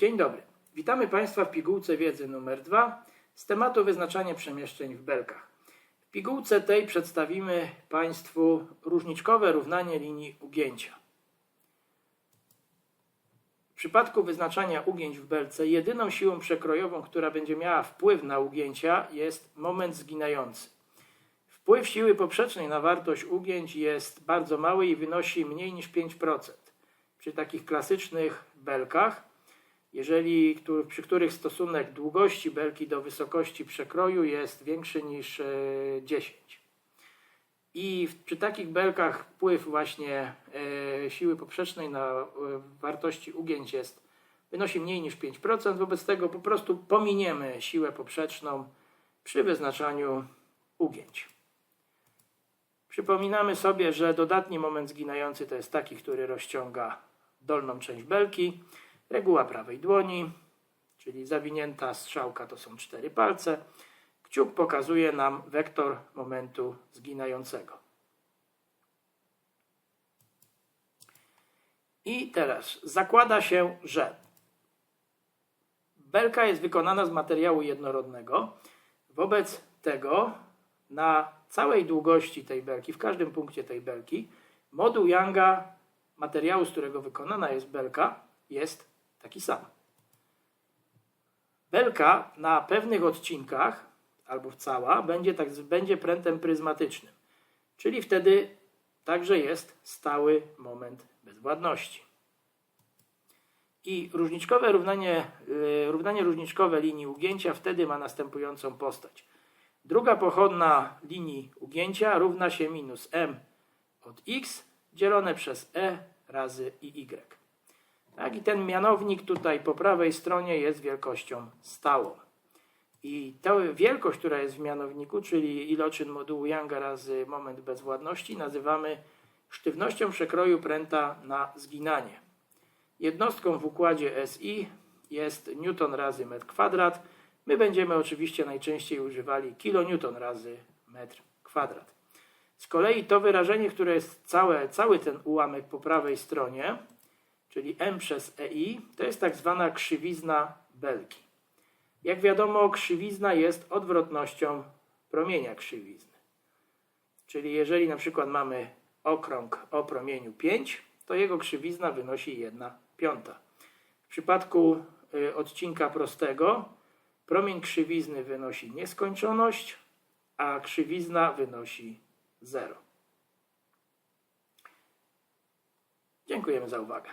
Dzień dobry. Witamy Państwa w pigułce wiedzy numer 2 z tematu wyznaczanie przemieszczeń w belkach. W pigułce tej przedstawimy Państwu różniczkowe równanie linii ugięcia. W przypadku wyznaczania ugięć w belce jedyną siłą przekrojową, która będzie miała wpływ na ugięcia jest moment zginający. Wpływ siły poprzecznej na wartość ugięć jest bardzo mały i wynosi mniej niż 5%. Przy takich klasycznych belkach, jeżeli, przy których stosunek długości belki do wysokości przekroju jest większy niż e, 10. I w, przy takich belkach wpływ właśnie e, siły poprzecznej na e, wartości ugięć jest, wynosi mniej niż 5%, wobec tego po prostu pominiemy siłę poprzeczną przy wyznaczaniu ugięć. Przypominamy sobie, że dodatni moment zginający to jest taki, który rozciąga dolną część belki. Reguła prawej dłoni, czyli zawinięta strzałka to są cztery palce. Kciuk pokazuje nam wektor momentu zginającego. I teraz zakłada się, że belka jest wykonana z materiału jednorodnego. Wobec tego na całej długości tej belki, w każdym punkcie tej belki, moduł Younga materiału, z którego wykonana jest belka, jest taki sam. Belka na pewnych odcinkach, albo cała, będzie, tak, będzie prętem pryzmatycznym, czyli wtedy także jest stały moment bezwładności. I różniczkowe równanie, yy, równanie różniczkowe linii ugięcia wtedy ma następującą postać. Druga pochodna linii ugięcia równa się minus m od x dzielone przez e razy i y. Tak, i ten mianownik tutaj po prawej stronie jest wielkością stałą. I tę wielkość, która jest w mianowniku, czyli iloczyn modułu Younga razy moment bezwładności, nazywamy sztywnością przekroju pręta na zginanie. Jednostką w układzie SI jest newton razy metr kwadrat. My będziemy oczywiście najczęściej używali kilonewton razy metr kwadrat. Z kolei to wyrażenie, które jest całe, cały ten ułamek po prawej stronie, czyli m przez ei, to jest tak zwana krzywizna belki. Jak wiadomo, krzywizna jest odwrotnością promienia krzywizny. Czyli jeżeli na przykład mamy okrąg o promieniu 5, to jego krzywizna wynosi 1 piąta. W przypadku y, odcinka prostego promień krzywizny wynosi nieskończoność, a krzywizna wynosi 0. Dziękujemy za uwagę.